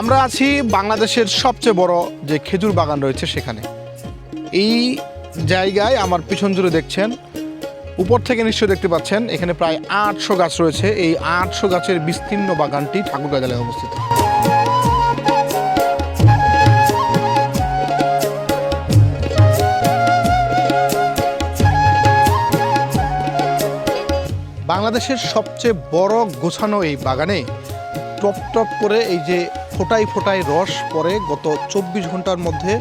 আমরা আছি বাংলাদেশের সবচেয়ে বড় যে খেজুর বাগান রয়েছে সেখানে। এই জায়গায় আমার পিছন জুড়ে দেখছেন, উপর থেকে নিশ্চয়ই দেখতে পাচ্ছেন, এখানে প্রায় আটশো গাছ রয়েছে। এই আটশো গাছের বিস্তীর্ণ বাগানটি ঠাকুরগাঁ জেলায় অবস্থিত। বাংলাদেশের সবচেয়ে বড় গোছানো এই বাগানে টপ টপ করে এই যে ফোটাই ফোটাই রস পরে গত চব্বিশ ঘণ্টার মধ্যে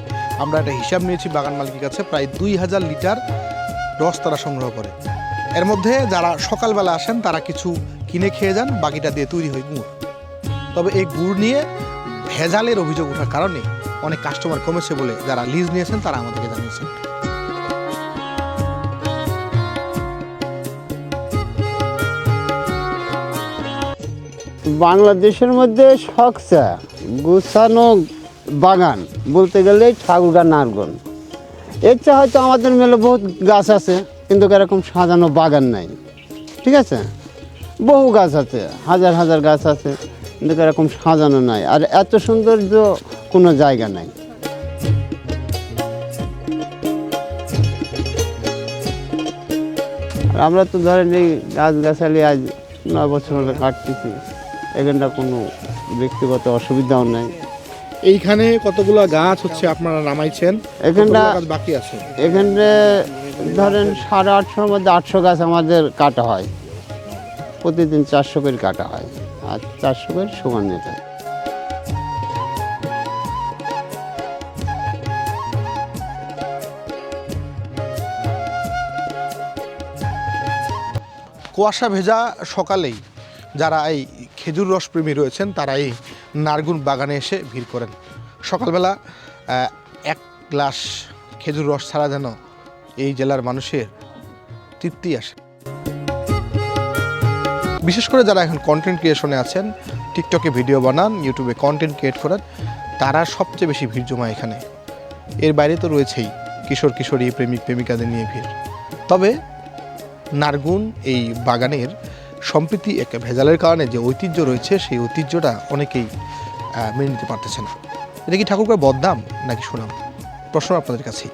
আমরা একটা হিসাব নিয়েছি বাগান মালিকের কাছে, প্রায় দুই হাজার লিটার রস তারা সংগ্রহ করে। এর মধ্যে যারা সকালবেলা আসেন, তারা কিছু কিনে খেয়ে যান, বাকিটা দিয়ে তৈরি হয় গুড়। তবে এই গুড় নিয়ে ভেজালের অভিযোগ ওঠার কারণে অনেক কাস্টমার কমেছে বলে যারা লিজ নিয়েছেন, তারা আমাদেরকে জানিয়েছেন। বাংলাদেশের মধ্যে শখসা, গুছানো বাগান বলতে গেলে ঠাকুরগা নারগন এর চেয়ে হয়তো আমাদের মেলে বহুত গাছ আছে, কিন্তু এরকম সাজানো বাগান নাই। ঠিক আছে? বহু গাছ আছে, হাজার হাজার গাছ আছে, কিন্তু এরকম সাজানো নাই। আর এত সৌন্দর্য কোনো জায়গা নাই। আমরা তো ধরেন এই গাছগাছালি আজ নয় বছর হলে কাটতেছি। এখানটা কোনো ব্যক্তিগত অসুবিধাও নাই। এইখানে কতগুলো গাছ হচ্ছে আপনারা নামাইছেন? এখানটা বাকি আছে? এখানে ধরেন সাড়ে আটশোর মধ্যে আটশো গাছ আমাদের কাটা হয়। প্রতিদিন চারশো করে কাটা হয় আর চারশো করে সমান নিতে কুয়াশা ভেজা সকালেই যারা এই খেজুর রস প্রেমী রয়েছেন, তারা এই নারগুন বাগানে এসে ভিড় করেন। সকালবেলা এক গ্লাস খেজুর রস ছাড়া যেন এই জেলার মানুষের তৃপ্তি আসে। বিশেষ করে যারা এখন কন্টেন্ট ক্রিয়েশনে আছেন টিকটকে ভিডিও বানান ইউটিউবে কন্টেন্ট ক্রিয়েট করেন, তারা সবচেয়ে বেশি ভিড় জমায় এখানে। এর বাইরে তো রয়েছেই কিশোর, কিশোরী, প্রেমিক, প্রেমিকাদের নিয়ে ভিড়। তবে নারগুন এই বাগানের সম্প্রীতি একটা ভেজালের কারণে যে ঐতিহ্য রয়েছে, সেই ঐতিহ্যটা অনেকেই মেনে নিতে পারতেছে না। এটা কি ঠাকুরকার বদনাম নাকি সুনাম? প্রশ্ন আপনাদের কাছেই।